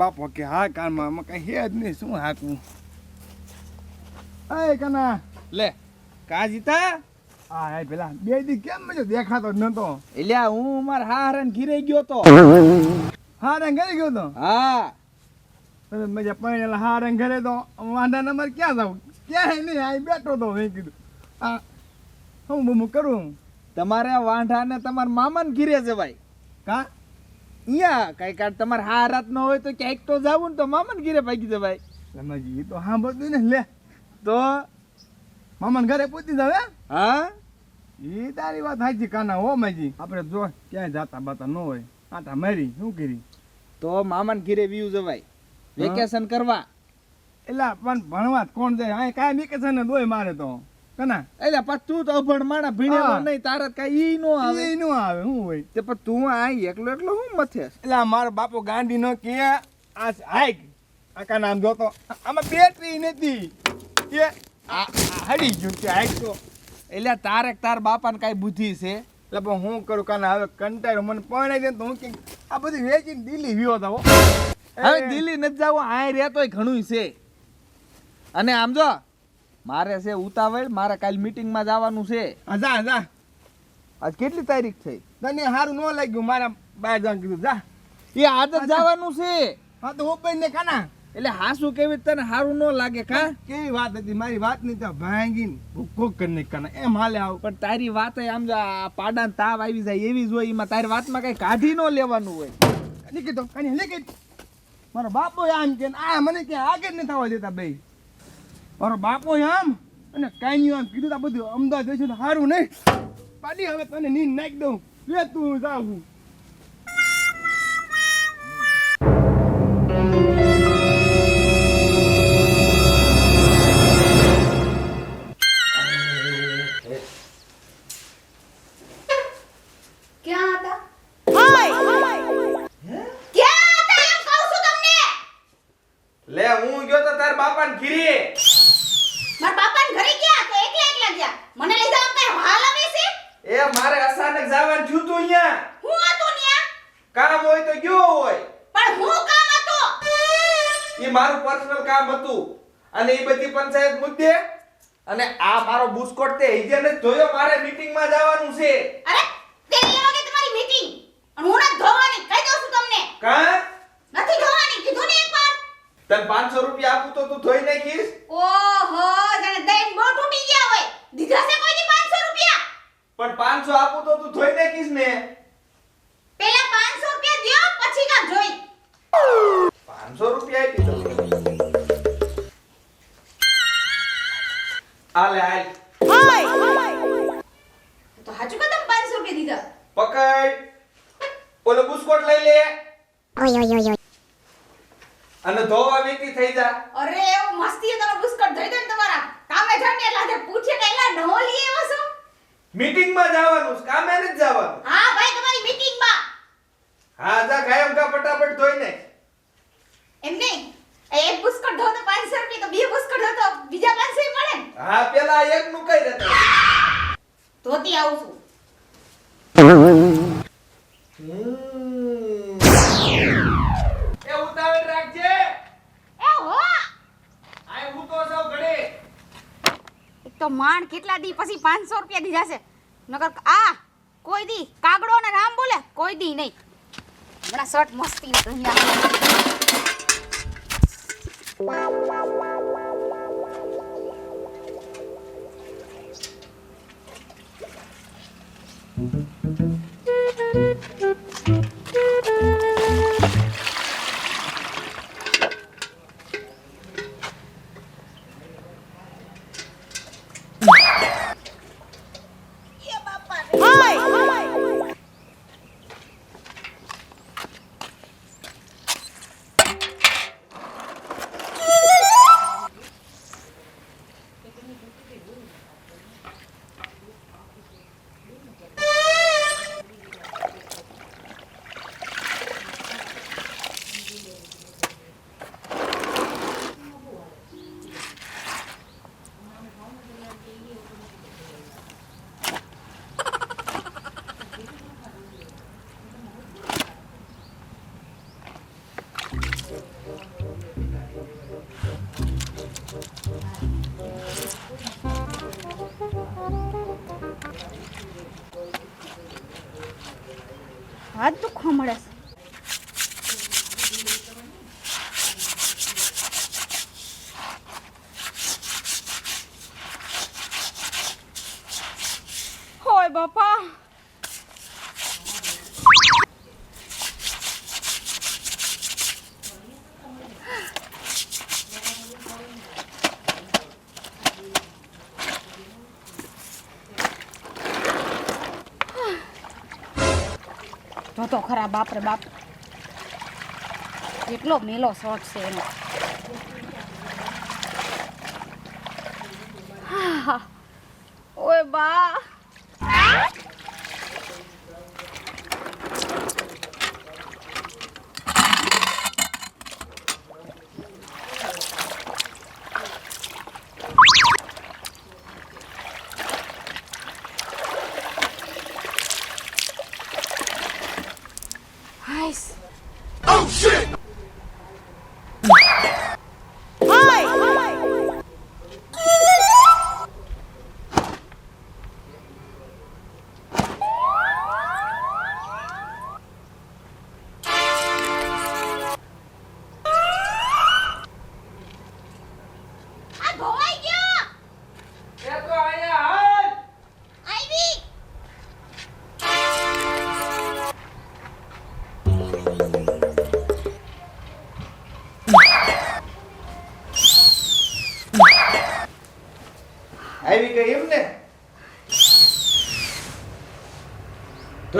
બાપો કે હા કાનમાં આમાં કઈ હે જ નહીં શું હાકવું? અય કના લે કા જીતા હા હા પેલા બે દી કેમ મજો દેખાતો જ નતો. એટલે હું માર હારણ ઘીરે ગયો તો. હા ઘરે ગયો તો? હા. તમે મજા પાણી હા રંગ ઘરે તો? વાંધા નંબર ક્યાં જાવ ક્યાંય નહીં આ બેઠો તો મેં કીધું. આ હું બમું કરું? તમારે આ વાંઢા ને તમારા મામાને ઘીરે જવાય. કા? અહીંયા કઈ કાઢ તમારે હા રાત ન હોય તો ક્યાંક તો જાવું ને તો મામાને ઘીરે ભાગી જવાય. રમાજી એ તો બધું ને લે. તો મામન ઘરે પૂછી જાવે હા? એ તારી વાત સાચી કાના હો માજી. આપણે જો ક્યાંય જાતા બાતા ન હોય આટા મારી શું કરી? તો મામાને ઘીરે વ્યૂ જવાય. વેકેશન કરવા. એટલે પણ ભણવા કોણ જાય? અહીં કાંઈ વેકેશન જ હોય મારે તો. કના એટલે પછી તું તો અભણ માણા ભીણેલો હા. નહીં તારા કઈ ઈ નો આવે. એ નો આવે શું હોય. તે પણ તું આ એકલો એકલો હું મથે? એટલે મારો બાપો ગાંડી નો કે આ હાઈક આકા નામ જોતો. આમાં બેટરી નથી. કે આ હડી ગયું કે હાઈક તો. એટલે તારે તાર બાપાને કઈ બુદ્ધિ છે? એટલે પણ હું કરું કાના હવે કંટાળ્યો મને પરણાઈ દે તો હું કે આ બધી વેચીને દિલ્હી વ્યો હતા હવે દિલ્હી નથી જવું આ રહેતો ઘણું છે. અને આમ જો મારે છે ઉતાવળ મારે કાલ મીટિંગમાં જવાનું છે. જા જા. આજ કેટલી તારીખ થઈ? તને સારું ન લાગ્યું મારા બાય જવાનું કીધું જા. એ આજ જવાનું છે. હા તો હું ને કાના એટલે હાસુ કેવી તને સારું ન લાગે કા? કેવી વાત હતી? મારી વાત નહીં તો ભાંગીને ભૂકો કરીને કાના એમ હાલે આવ. પણ તારી વાત આમ જો આ પાડાને તાવ આવી જાય એવી જ હોય એમાં તારી વાતમાં કઈ કાઢી ન લેવાનું હોય. નીકળી તો કાની નીકળી મારો બાપો આમ કે આ મને કે આગળ નહીં થવા દેતા બે મારો બાપો આમ. અને કાંઈ આમ કીધું આ બધું અમદાવાદ જઈશું તો સારું નહીં. પાડી હવે તને નીંદ નાખી દઉં. લે તું જાઉં લે હું ગયો તો તાર બાપાને ઘીરે મારા બાપાને ઘરે ગયા તો એકલા એકલા ગયા મને લીધા આમ કઈ હાલ આવે છે એ મારે અચાનક જવાનું થયું તું અહીંયા હું હતું ન્યા કામ હોય તો ગયો હોય પણ હું કામ હતો એ મારું પર્સનલ કામ હતું. અને એ બધી પંચાયત મુદ્દે અને આ મારો બુસ્કોટ તે હિજે જોયો મારે મીટિંગમાં જવાનું છે. અરે તેની વાગે તમારી મીટિંગ અને હું ના ધોવાની કહી દઉં છું તમને. કા? નથી ધોવાની કીધું ને એકવાર. તને 500 રૂપિયા આપું તો તું ધોઈ નાખીશ? ઓહો જાણે દહીં બહુ તૂટી ગયા હોય. દીધા છે કોઈ દી 500 રૂપિયા? પણ 500 આપું તો તું ધોઈ નાખીશ ને. થઈ જા. અરે એવું મસ્તી તારો બુસ્કટ ધોઈ દે ને તમારા. કામે જઈને એટલે તે પૂછે ને એલા નો લઈ આવ્યો છો? મીટિંગમાં જવાનું છે, કામે નથી જવાનું. હા ભાઈ તમારી મીટિંગમાં. હા જા કાયમ કા ફટાફટ ધોઈ ને એમ નહીં? એક બુસ્કટ ધો તો 500 રૂપિયા તો બે બુસ્કટ ધો તો બીજા 500 ય મળે હા પેલા એક નું કઈ દેતો ધોતી આવું છું. તો માંડ કેટલા દી પછી પાંચસો રૂપિયા દી જશે નકર આ, કોઈ દી કાગડો ને રામ બોલે, કોઈ દી નહીં હમણાં શર્ટ મસ્તી ને ધન્યા બાપા. તો ખરા બાપરે બાપ. કેટલો મેલો શોટ છે એનો. હા. ઓય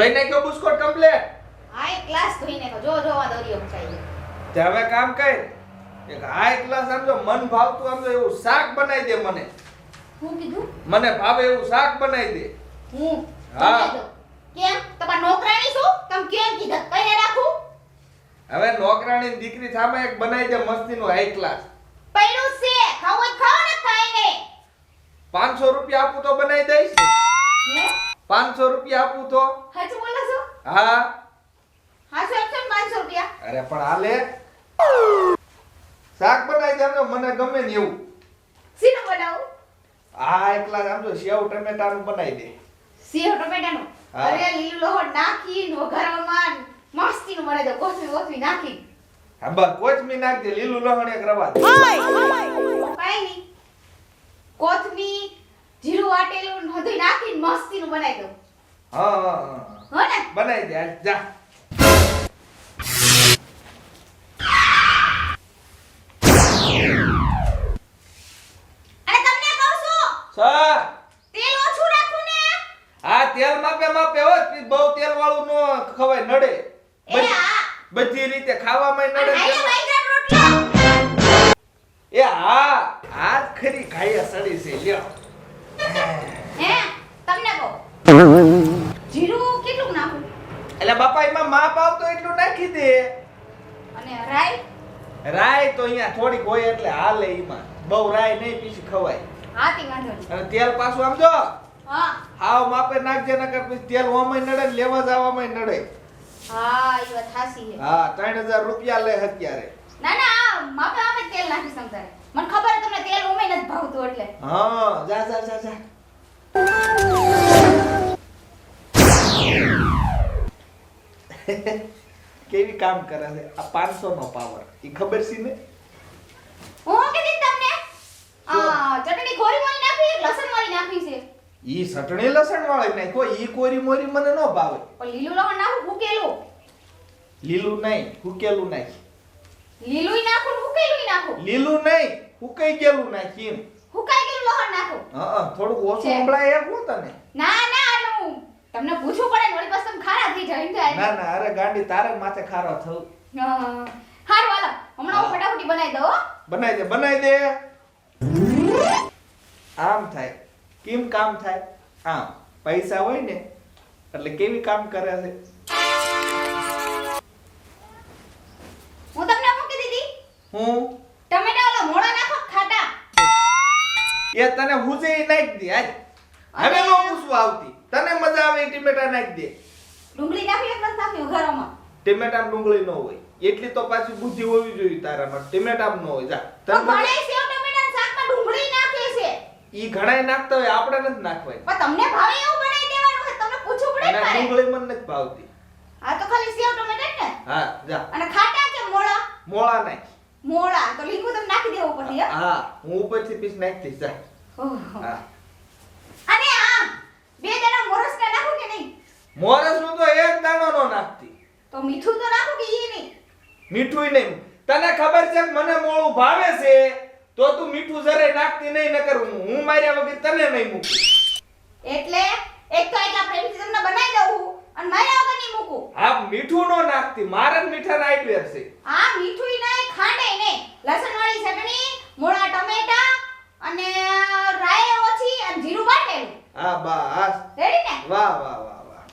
ધોઈ નાખ્યો બુસ્કોટ કમ્પ્લેટ આ ક્લાસ ધોઈ નાખ્યો. જો જોવા દોરીઓ મુકાઈ તે હવે કામ કર. એક હાઈ ક્લાસ આમ જો મન ભાવતું આમ જો એવું શાક બનાવી દે મને. હું કીધું? મને ભાવે એવું શાક બનાવી દે. હું? હા. કેમ? તમાર નોકરાણી શું? તમે કેમ કીધા? કઈને રાખું? હવે નોકરાણી દીકરી સામે એક બનાવી દે મસ્તીનું હાઈ ક્લાસ પડ્યું છે. ખાવું ખાઓ ને ખાઈ ને પાંચસો રૂપિયા આપું તો બનાવી દઈશ હે? પાંચસો રૂપિયા આપું તો? હાચું બોલો છો? હા. હાચું આપશો ને 500 રૂપિયા? અરે પણ હાલે શાક બનાવી દેજો મને ગમે ને એવું. શીનું બનાવું? હા એકલા સમજો સેવ ટમેટાનું બનાવી દે. સેવ ટમેટાનું. અરે લીલું લોહડ નાખીને વઘારવામાં મસ્તીનું મળે તો કોથમી કોથમી નાખી હા બસ કોથમી નાખ દે લીલું લહણ એક રવા દે. કાઈ નહીં. કોથમી જીરું વાટેલું બધું નાખીને મસ્તીનું બનાવી દઉં. હા હા, હા. ને? બનાવી દે જા. જીરું કેટલું નાખું? એટલે બાપા એમાં માપ આવતો એટલું નાખી દે. અને રાઈ? રાય તો અહીંયા થોડીક હોય એટલે હાલે એમાં. બહુ રાય નહીં પીછી ખવાય. હાથી વાંધો નહીં. અને તેલ પાછું આમ હા. હાવ માપે નાખજે નકર પછી તેલ ઓમાંય નડે લેવા જવામાં નડે. હા એ વાત હાસી છે. હા રૂપિયા લે અત્યારે. ના ના માપે માપે તેલ નાખી સમજાય મને ખબર તમને તેલ ઉમે નથી ભાવતું એટલે. હા જા જા જા જા. કેવી કામ કરે છે? આ 500 નો પાવર ઈ ખબર છે ને? હું કીધી તમને? આ ચટણી ખોરી વાળી નાખી લસણ વાળી નાખી છે? ઈ ચટણી લસણ વાળી નાખો ઈ કોરી મોરી મને નો ભાવે. પણ લીલું લસણ નાખું ભૂકેલું. લીલું નહીં ભૂકેલું નાખ. લીલું નાખું ભૂકેલું નાખું? લીલું નહીં હુકાઈ ગયેલું નાખ એમ. હુકાઈ ગયેલું લસણ નાખું? હા થોડું ઓછું. સંભળાય એમ હું તને. ના ના તમને પૂછવું પડે ને વળી પાછું તમે ખારા થઈ જાય ને ના ના અરે ગાંડી તારે માથે ખારો થયો હા. હારું હાલો. હમણાં હું ફટાફટી બનાવી દઉં હો. બનાવી દે બનાવી દે. આમ થાય. કેમ કામ થાય? આમ. પૈસા હોય ને એટલે કેવી કામ કરે છે? હું તમને શું દીધી હું? ટમેટા ઓલા મોળા નાખો ખાટા. એ તને હુજે નાખી દી આજ હવે નો પૂછવું આવતી. તને મજા આવે ટીમેટા નાખી દે. ડુંગળી નાખી એક નથી નાખી ઘરમાં ટીમેટા ડુંગળી ન હોય. એટલી તો પાછી બુદ્ધિ હોવી જોઈએ તારામાં. ટીમેટા ન હોય. જા. તને પણ મજા- ઘણે ડુંગળી નાખે છે. ઈ ઘણાય નાખતા હોય આપણે નથી નાખવાય. પણ તમને ભાવે એવું બનાવી દેવાનું હોય તમને પૂછવું પડે મારે ડુંગળી મને નથી ભાવતી. આ તો ખાલી સેવ ટમેટા ને? હા જા. અને ખાટા કે મોળા? મોળા નાખ. મોળા તો લીંબુ તમે નાખી દેવું પડે હા હું ઉપરથી પીસ નાખી દઈશ જા. ઓહો. હા. અને આ બે દાણા મોરસ ને નાખું કે નહીં? મોરસનું તો એક દાણો નો નાખતી. તો મીઠું તો નાખું કે ઈ નહીં? મીઠું નહીં. તને ખબર છે કે મને મોળું ભાવે છે? તો તું મીઠું જરાય નાખતી નહીં નકર હું હું માર્યા વગર તને નહીં મૂકું. એટલે એક તો એટલા પ્રેમથી તમને બનાવી દઉં અને માર્યા વગર નહીં મૂકું. હા મીઠું નો નાખતી. મારે મીઠા રાઈટ છે. આ મીઠું નહીં ખાંડે નહીં. લસણ વાળી ચટણી મોળા ટમેટા અને રાય ઓછી હા બસ. રેડી ને? વાહ વાહ વાહ વાહ.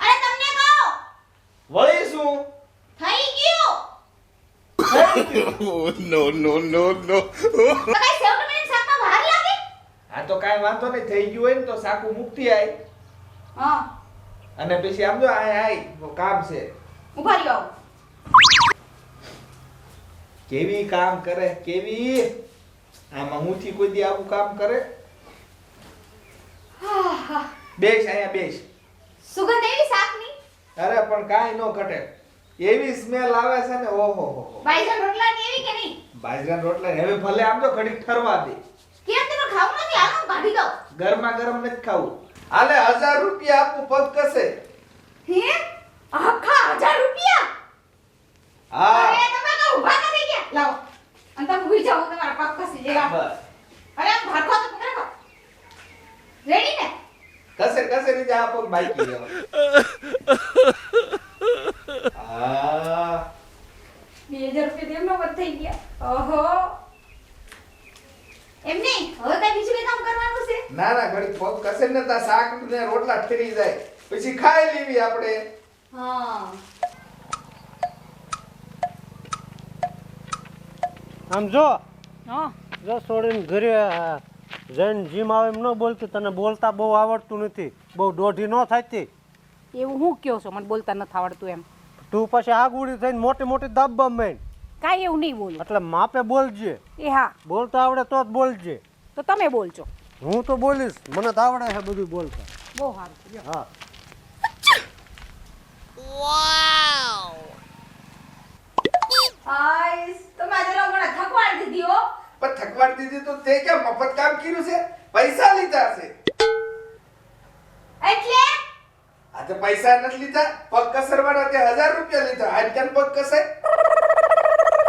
અને તમને કહો. વળી શું? થઈ ગયું. નો no, no, no, no. તો કઈ સેવ ટમેટાની શાકમાં વાર લાગે? હા તો કાંઈ વાંધો નહીં થઈ ગયું હોય ને તો સાકુ મુક્તિ આય. હા. અને પછી આમ જો આય આય કામ છે. ઊભા રહ્યો કેવી કામ કરે કેવી? આમાં હુંથી કોઈ દી આવું કામ કરે? હા હા બેસ અહીંયા બેસ. સુગંધ એવી શાકની? અરે પણ કાંઈ ન ઘટે. એવી સ્મેલ આવે છે ને ઓહો હો બાજરાના રોટલા એવી કે નહીં? બાજરાના રોટલા હવે ભલે આમ તો ઘડીક ઠરવા દે. કેમ તમે ખાવું નથી? હાલો કાઢી દો ગરમા ગરમ નથી ખાવું. આલે હજાર રૂપિયા આપું પગ કસે? હે? આખા 1000 રૂપિયા? હા. અરે તમે તો ગયા લાવો. અને તમે ઊભી જાઓ તમારા પગ કસી જેવા બસ. અરે આમ ભરખો તો પકડો રેડી ને? કસે કસે ને જા પગ બાકી હા. બે હજાર રૂપિયા તેમનો વધ થઈ ગયા. ઓહો. એમ નહીં? હવે કઈ બીજું કઈ કામ કરવાનું છે? ના ના ઘડી પગ કસે ને તા શાક ને રોટલા ઠરી જાય. પછી ખાઈ લેવી આપણે. હા. આમ જો. હા. જો છોડીને ઘરે આ, જઈને જીમ આવે એમ ન બોલતી તને બોલતા બહુ આવડતું નથી. બહુ દોઢી ન થતી. એવું હું કયો છો? મને બોલતા નથી આવડતું એમ. તું પછી આગુડી થઈને મોટી મોટી દાબવા માંડ કાંઈ એવું નહીં બોલું. એટલે માપે બોલજે. એ હા. બોલતા આવડે તો જ બોલજે. તો તમે બોલજો. હું તો બોલીશ. મને તો આવડે છે બધું બોલતા. બહુ સારું. હા. આઈસ. તમે આજે લોકોને થકવાડી દીધી હો. પણ થકવાડ દીધી તો તે કે મફત કામ કર્યું છે? પૈસા લીધા છે. એટલે? આ તો પૈસા નથી લીધા. પગ કસરવાના તે હજાર રૂપિયા લીધા. આજ કેમ પગ કસાય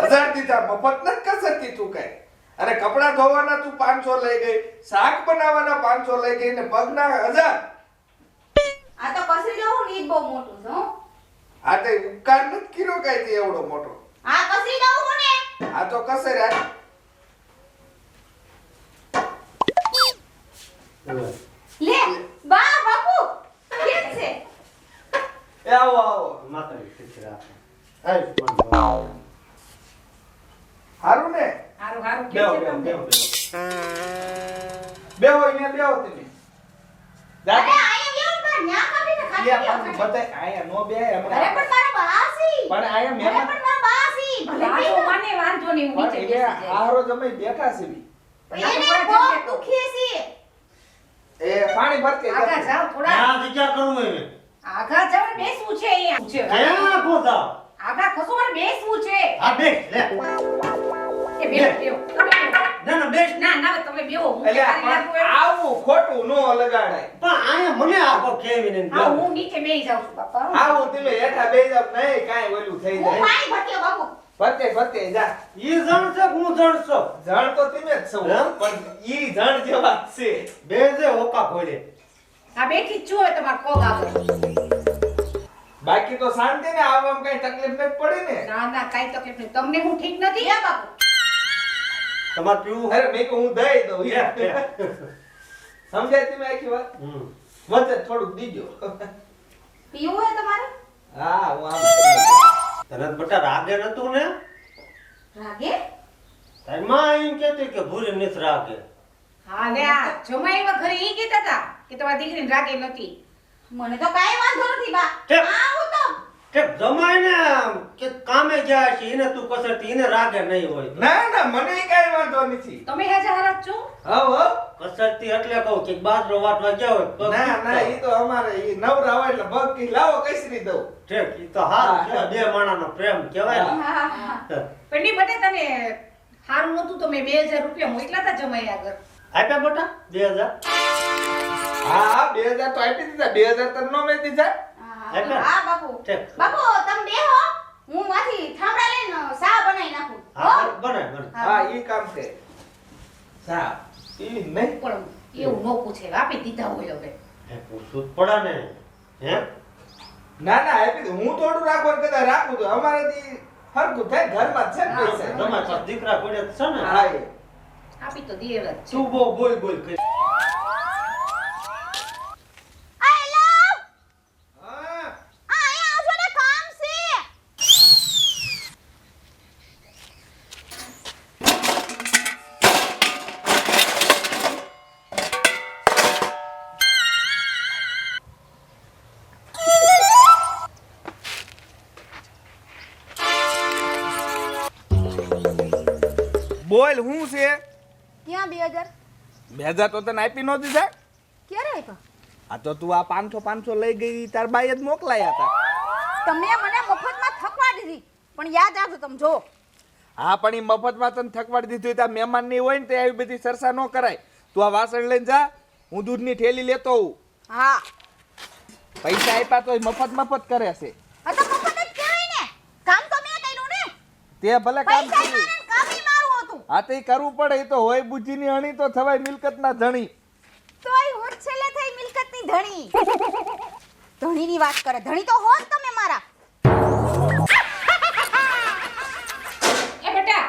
હજાર દીધા. મફત નથી કસરતી તું કઈ. અને કપડા ધોવાના તું પાંચસો લઈ ગઈ. શાક બનાવવાના પાંચસો લઈ ગઈ ને પગના હજાર. આ તો કસરી જવું ને બહુ મોટું છે હો. આ તે ઉપકાર નથી કર્યો કઈ તે એવડો મોટો. આ કસરી દઉં હું ને? આ તો કસર લે બા બાપુ કેમ છે? એ આવો આવો માતાજી ખીચ રાખે. આય હારું ને હારું હારું બેહો બેહો. હું બેસી. આહારો જમાઈ બેઠા છે બી. એને બહુ દુખી છે. એ પાણી ભર કે આગળ જાવ થોડા. ના જગ્યા કરું એને આગળ જાવ બેસવું છે અહીંયા. છે ક્યાં ગોતા આગળ ખસો મારે બેસવું છે. હા બેસ લે. એ બેહો ના ના બેસ. ના ના તમે બેહો. હું. આવું ખોટું નો લગાડાય. પણ આયા મને આપો કેવીને હા હું નીચે બેહી જાઉં છું બાપા. આવું તમે હેઠા બેહી જાવ નહીં કાઈ ઓલું થઈ હું જાય. પાણી ભરતી બાપુ. ભરતે પતે જા. ઈ જણ છે હું જણ છું? જણ તો તમે જ છો. પણ ઈ જણ જેવા છે. બે જે ઓકા ખોલે આ બેઠી જ છું તમારો કોગ આવે. બાકી તો શાંતિ ને આવામાં કઈ તકલીફ નથી પડી ને? ના ના કઈ તકલીફ નહીં તમને હું ઠીક નથી? હે બાપુ. તમારે પીવું? અરે મેં કહું હું દઈ દઉં. સમજાય તમે આખી વાત? હમ. વચ્ચે થોડુંક દીજો. પીવું હે તમારે? હા હું આમ તને બટા રાગે નતું ને? રાગે? તારી માં એમ કહેતી કે ભૂરી નિસ રાગે. હા લે આ જમાઈ માં ઘરે ઈ કહેતા હતા કે તમારી દીકરીને રાગે નથી. મને તો કાઈ વાંધો નથી બા. આવું તો. કે જમાય ને કે કામે ગયા છે એને તું કસરતી એને રાગે નહીં હોય ના ના મને કાઈ વાંધો નથી. તમે હેજા હારા છો? હા હવ. કસરતી એટલે કહું કે બાજરો વાટવા ગયા હોય તો ના ના ઈ તો અમારે ઈ નવરા હોય એટલે ભગ કી લાવો કસરી દઉં. ઠીક ઈ તો હારું બે માણાનો પ્રેમ કહેવાય ને. હા હા પણ ની બટે તને હારું નતું તો મેં બે હજાર રૂપિયા મોકલા તા જમાઈ આગળ. આપ્યા બટા? બે હજાર? હા હા બે હજાર તો આપી દીધા. બે હજાર તો નો મેં દીધા. એટલે? હા બાપુ. ઠીક. બાપુ તમે બેહો હું. માથી થાંભલા લઈને સા બનાવી નાખું. હા બનાય બને બને હા ઈ કામ છે. સા ઈ નહીં પણ એવું નો પૂછે આપી દીધા હોય હવે. હે, પૂછવું જ પડે ને હે? ના ના આપી હું થોડું રાખવાનું કદાચ રાખું તો અમારાથી હરખું થાય ઘરમાં છે પૈસા. તમારા દીકરા પડ્યા છે ને? હા એ. આપી તો દેવા તું બહુ બોલ બોલ કરી બોલ હું છે? ક્યાં બે હજાર? બે હજાર તો તને આપી નહોતી સાહેબ. ક્યારે આપ્યા? આ તો તું આ પાંચસો પાંચસો લઈ ગઈ તાર બાઈ જ મોકલાયા હતા. તમે મને મફતમાં થકવા દીધી. પણ યાદ રાખજો તમે જો. હા પણ એ મફતમાં તને થકવાડી દીધું હોય ત્યાં મહેમાનની હોય ને તો આવી બધી સરસા ન કરાય. તું આ વાસણ લઈને જા હું દૂધની ઠેલી લેતો હું હા. પૈસા આપ્યા તો મફત મફત કરે છે. કામ મેં કર્યું ને. તે ભલે કામ કર્યું મારે કામ ઈ મારું હતું હા તો કરવું પડે એ તો હોય બુજીની અણી તો થવાય મિલકતના ધણી. તોય હું જ છેલ્લે થઈ મિલકતની ધણી. ધણીની વાત કરે. ધણી તો હો જ તમે મારા. એ બેટા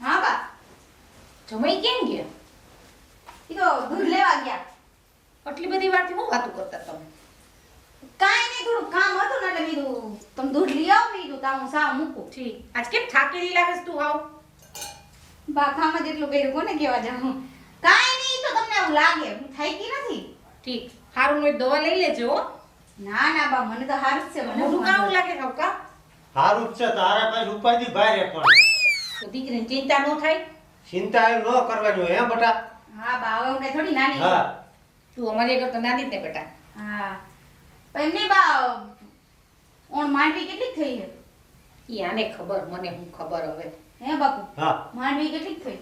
હા બા જમાઈ કેમ ગયા? ઈ તો દૂધ લેવા ગયા. આટલી બધી વારથી હું વાતું કરતા તમે? કાઈ નહીં થોડું કામ હતું ને એટલે કીધું તમે દૂધ લઈ આવો. કીધું તા હું સા મૂકું. ઠીક. આજ કેમ થાકેલી લાગે તું હાવ બા જેટલું કર્યું કોને કહેવા જાઉં? કાંઈ નહીં તો તમને એવું લાગે. હું થાકી નથી. ઠીક. હારું મેં દવા લઈ લેજો હો. ના ના બા મને તો હારું જ છે મને શું કામ લાગે કાકા હારું સારું જ છે તારા પાસે ઉપાધિ ભારે પણ. તો દીકરીને ચિંતા ન થાય? ચિંતા ન કરવાની હે બેટા? હા બા હવે હું થોડી નાની હા. તું અમારી આગળ તો નાની જ ને બેટા. હા. પણ એમની બા ઓણ માંડવી કેટલી થઈ છે? ઈ આને ખબર મને હું ખબર હવે? હે બાપુ? હા. માંડવી કેટલી થઈ?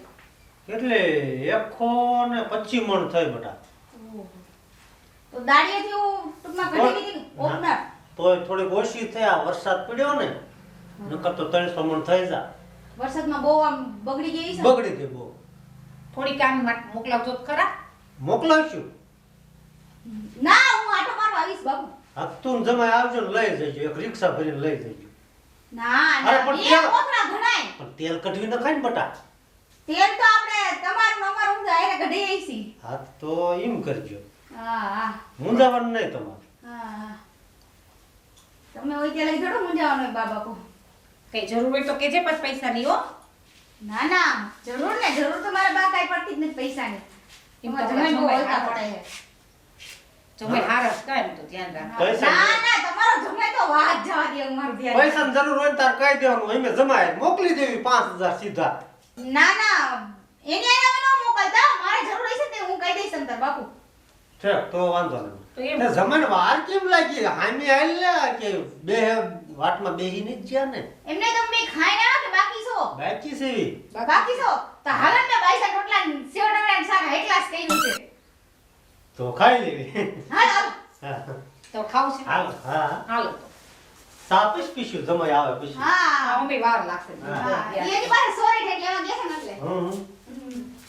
એટલે એકસો ને પચીસ મણ થઈ બેટા. તો દાડિયાથી હું ટૂંકમાં ઘટી દીધી ઓપનર તોય થોડીક ઓછી થયા વરસાદ પડ્યો ને નકર તો ત્રણસો મણ થઈ જા. વરસાદમાં બહુ આમ બગડી ગઈ છે? બગડી ગઈ બહુ. થોડી કામ મોકલાવજો ખરા. મોકલાવશું. ના હું આટો મારવા આવીશ બાપુ. હા તું જમાય આવજો ને લઈ જજો એક રિક્ષા ભરીને લઈ જજો. ના અરે ના પણ બે ત્યાં- કોથળા ઘણાય. પણ તેલ કઢવી નખાય ને બટા? તેલ તો આપણે તમારું ને અમારું ઊંધા હારે કઢી આઈસી. હા તો એમ કરજો. હા હા. જવાનું નહીં તમારે. હા હા. તમે હોય ત્યાં લઈ થોડું મૂંઝાવાનું હોય બા બાપુ કઈ જરૂર હોય તો કેજે પાછ પૈસા ની હો. ના ના જરૂર ને જરૂર તો મારા બા કાંઈ પડતી જ નથી પૈસાની. એમ એમાં તો જમાઈ બહુ જમાઈ હારા. પડે. છે જમાઈ હારસ કાંઈ એમ તો ધ્યાન રાખ. પૈસા ના તો વાત જવા દે મારું ધ્યાન પૈસાની જરૂર હોય તાર કહી દેવાનું અમે જમાય. મોકલી દેવી પાંચ હજાર સીધા. ના ના એની આને અમે ન મોકલતા મારે જરૂર હશે તે હું કહી દઈશ અંતર બાપુ. છે તો વાંધો નહીં. તો જમાને વાર કેમ લાગી? હામી આલ કે બે વાટમાં બેહી ને જ જ્યાં ને. એમને તમે બે ખાઈને ના કે બાકી છો? બાકી છે. બાકી છો? તો હાલ ને બાઈસા ટોટલા સેવડાના શાક એકલાસ કર્યું છે. તો ખાઈ લેવી. હાલ હાલ. હા. તો ખાવું છે? હાલો હા. હાલો. તો સાપીશ પીશું જમાઈ આવે પછી. હા. હા અમે વાર લાગશે. હા. એની પાસે સોરી થઈ એટલે એમાં ને એટલે. હમ.